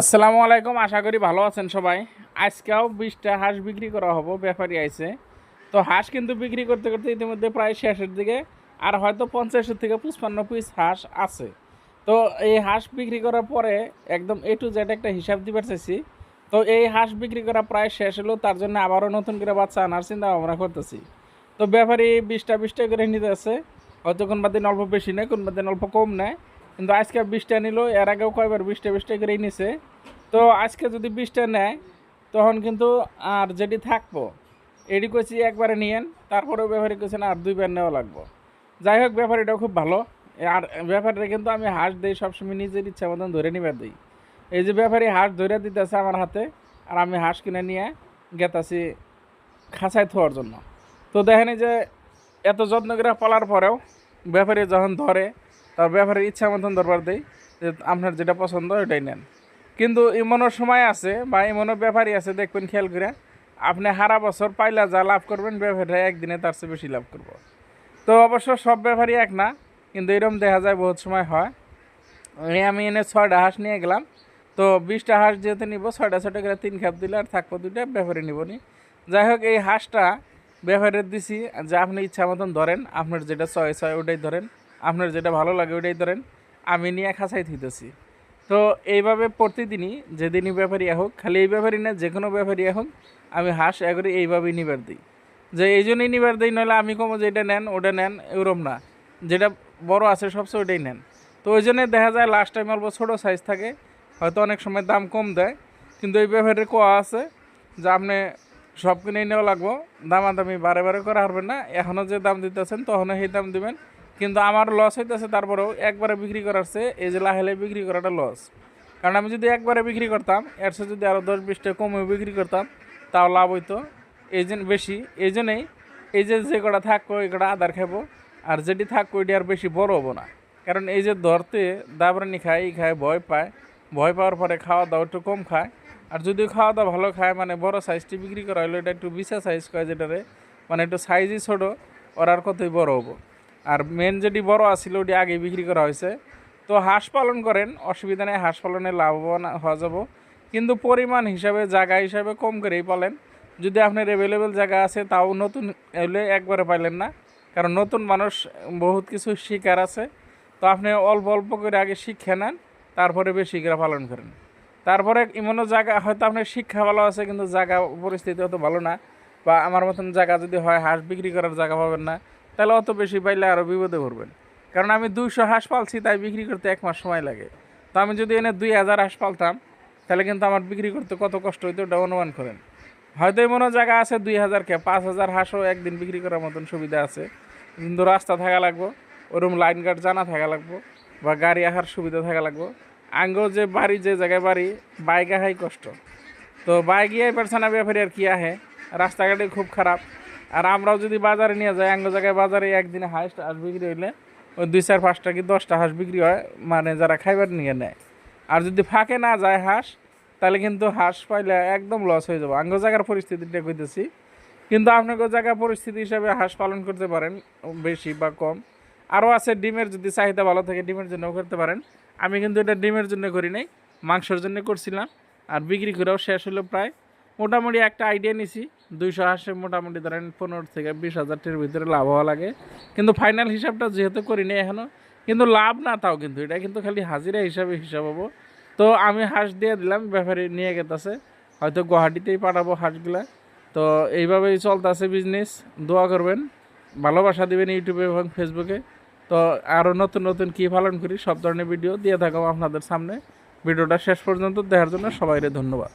আসসালামু আলাইকুম, আশা করি ভালো আছেন সবাই। আজকেও বিশটা হাঁস বিক্রি করা হব ব্যাপারী আইছে তো হাঁস কিন্তু বিক্রি করতে করতে ইতিমধ্যে প্রায় শেষের দিকে, আর হয়তো পঞ্চাশের থেকে পঁচপান্ন পিস হাঁস আছে। তো এই হাঁস বিক্রি করার পরে একদম এ টু জেড একটা হিসাব দিবার চাইছি। তো এই হাঁস বিক্রি করা প্রায় শেষ হলো, তার জন্য আবারও নতুন করে বাচ্চা আনার চিন্তা ভাবনা করতেছি। তো ব্যাপারী বিশটা বিশটা করে নিতে আছে। হয়তো কোনবার দিন অল্প বেশি নেয় কোনবার দিন অল্প কম নেয়। কিন্তু আজকে বিশটা নিল এর আগেও কয়বার বিশটা বিশটা করেই নিছে। তো আজকে যদি বিশটা নেয়, তখন কিন্তু আর যেটি থাকব এডি কইছি একবারে নিয়েন, তারপরেও ব্যাপারী কইছে আর দুইবার নেওয়া লাগবো। যাই হোক ব্যাপারীটাও খুব ভালো। আর ব্যাপারটা কিন্তু আমি হাঁস দিই, সবসময় নিজের ইচ্ছা মতন ধরে নিবার দিই। এই যে ব্যাপারী হাঁস ধরে দিতেছে আমার হাতে, আর আমি হাঁস কিনে নিয়ে গেতাছি খাঁচায় থোয়ার জন্য। তো দেখেন যে এত যত্ন করে পলার পরেও ব্যাপারী যখন ধরে তার ব্যাপারের ইচ্ছা মতন দরবার দেই, যে আপনার যেটা পছন্দ ওইটাই নেন। কিন্তু এমনও সময় আছে বা এমনও ব্যাপারই আছে, দেখবেন খেয়াল করে আপনি সারা বছর পাইলা যা লাভ করবেন, ব্যাপারটা একদিনে তার চেয়ে বেশি লাভ করব। তো অবশ্য সব ব্যাপারই এক না, কিন্তু এরকম দেখা যায় বহুত সময় হয়। আমি এনে ছয়টা হাঁস নিয়ে গেলাম, তো বিশটা হাঁস যেহেতু নিব, ছয়টা ছয়টা করে তিন খাপ দিলে আর থাকব দুইটা, ব্যাপারে নিব নি। যাই হোক, এই হাঁসটা ব্যাপারের দিছি, যে আপনি ইচ্ছা মতন ধরেন, আপনার যেটা ছয় ছয় ওটাই ধরেন। আপনার যেটা ভালো লাগে ওইটাই ধরেন, আমি নিয়ে খাঁচাই থুইতেছি। তো এইভাবে প্রতিদিনই যেদিনই ব্যাপারী হোক, খালি এই ব্যাপারই না যে কোনো ব্যাপারী হোক, আমি হাঁস এগরে এইভাবেই নিবার দিই। যে এই জন্যই নিবার দিই, নইলে আমি কমো যে এটা নেন, ওটা নেন এরম না। যেটা বড় আছে সবসময় ওটাই নেন। তো ওই জন্যে দেখা যায় লাস্ট টাইম অল্প ছোটো সাইজ থাকে, হয়তো অনেক সময় দাম কম দেয়, কিন্তু এই ব্যাপারে কোয়া আছে যে আপনি সব কিনেই নেওয়া লাগবো, দামাদামি বারে বারে করা পারবেন না। এখনও যে দাম দিতেছেন তখনও সেই দাম দিবেন। কিন্তু আমার লস হইতেছে, তারপরেও একবারে বিক্রি করার চেয়ে এই যে লাহেলে বিক্রি করাটা লস কারণ আমি যদি একবারে বিক্রি করতাম চেয়ে যদি আরও দশ বিশটা কমে বিক্রি করতাম, তাও লাভ হইতো। এই জন্য বেশি, এই জন্যেই এই যে যে কটা থাকব, এই কটা আদার খাব আর যেটি থাকব, এটি আর বেশি বড় হব না। কারণ এই যে ধরতে দাবরানি খায়, এই খায়, ভয় পায়। ভয় পাওয়ার পরে খাওয়া দাওয়া একটু কম খায়। আর যদি খাওয়া দাওয়া ভালো খায় মানে বড় সাইজটি বিক্রি করা হলো এটা একটু বিশা সাইজ কয় যেটারে মানে একটু সাইজই ছোটো, ওর আর কতই বড় হব। আর মেন যেটি বড় আছিল, ওটি আগে বিক্রি করা হয়েছে। তো হাঁস পালন করেন, অসুবিধা নেই, হাঁস পালনে লাভবান হওয়া যাব। কিন্তু পরিমাণ হিসাবে, জায়গা হিসাবে কম করেই পালেন। যদি আপনার অ্যাভেলেবেল জায়গা আছে, তাও নতুন এলে একবারে পাইলেন না। কারণ নতুন মানুষ বহুত কিছু শিকার আছে। তো আপনি অল্প অল্প করে আগে শিক্ষা নেন, তারপরে বেশি করে পালন করেন। তারপরে এমনও জায়গা, হয়তো আপনার শিক্ষা ভালো আছে, কিন্তু জায়গা পরিস্থিতি অত ভালো না। বা আমার মতন জায়গা যদি হয়, হাঁস বিক্রি করার জায়গা পাবেন না। তাহলে অত বেশি পাইলে আরও বিপদে পড়বেন। কারণ আমি দুইশো হাঁস পালছি, তাই বিক্রি করতে এক মাস সময় লাগে। তো আমি যদি এনে দুই হাজার হাঁস পালতাম, তাহলে কিন্তু আমার বিক্রি করতে কত কষ্ট হইতো, ওটা অনুমান করেন। হয়তো এমনও জায়গা আছে দুই হাজারকে পাঁচ হাজার হাঁসও একদিন বিক্রি করার মতন সুবিধা আছে। কিন্তু রাস্তা থাকা লাগবো ওরকম লাইন গার্ড জানা থাকা লাগবো, বা গাড়ি আসার সুবিধা থাকা লাগবো। আঙ্গো যে বাড়ি, যে জায়গায় বাড়ি, বাইক আহাই কষ্ট। তো বাইক ইয়ে পারছে না, ব্যাপারে আর কি আহে। রাস্তাঘাটে খুব খারাপ। আর আমরাও যদি বাজারে নিয়ে যাই আঙ্গ জায়গায় বাজারে একদিনে হাঁস হাঁস বিক্রি হইলে ওই দুই চার, পাঁচটা কি দশটা হাঁস বিক্রি হয় মানে যারা খাইবার নিয়ে নেয়। আর যদি ফাঁকে না যায় হাঁস, তাহলে কিন্তু হাঁস পাইলে একদম লস হয়ে যাবে। আঙ্গ জায়গার পরিস্থিতিটা কইতেছি। কিন্তু আপনাকে জায়গার পরিস্থিতি হিসাবে হাঁস পালন করতে পারেন, বেশি বা কম। আরও আছে ডিমের যদি চাহিদা ভালো থাকে, ডিমের জন্যও করতে পারেন। আমি কিন্তু এটা ডিমের জন্য করি নাই, মাংসর জন্য করছিলাম। আর বিক্রি করেও শেষ হলো প্রায়। মোটামুটি একটা আইডিয়া নিছি। দুইশো হাঁসে মোটামুটি ধরেন পনেরো থেকে বিশ হাজারটির ভিতরে লাভ হওয়া লাগে। কিন্তু ফাইনাল হিসাবটা যেহেতু করিনি এখনও কিন্তু লাভ না তাও কিন্তু, এটা কিন্তু খালি হাজিরা হিসাবে হিসাব হব। তো আমি হাঁস দিয়ে দিলাম, ব্যাপারে নিয়ে গেতেছে, হয়তো গুয়াহাটিতেই পাঠাবো হাঁসগুলা। তো এইভাবেই চলতেছে বিজনেস দোয়া করবেন, ভালোবাসা দিবেন ইউটিউবে এবং ফেসবুকে। তো আরও নতুন নতুন কী পালন করি, সব ধরনের ভিডিও দিয়ে থাকব আপনাদের সামনে। ভিডিওটা শেষ পর্যন্ত দেখার জন্য সবাইকে ধন্যবাদ।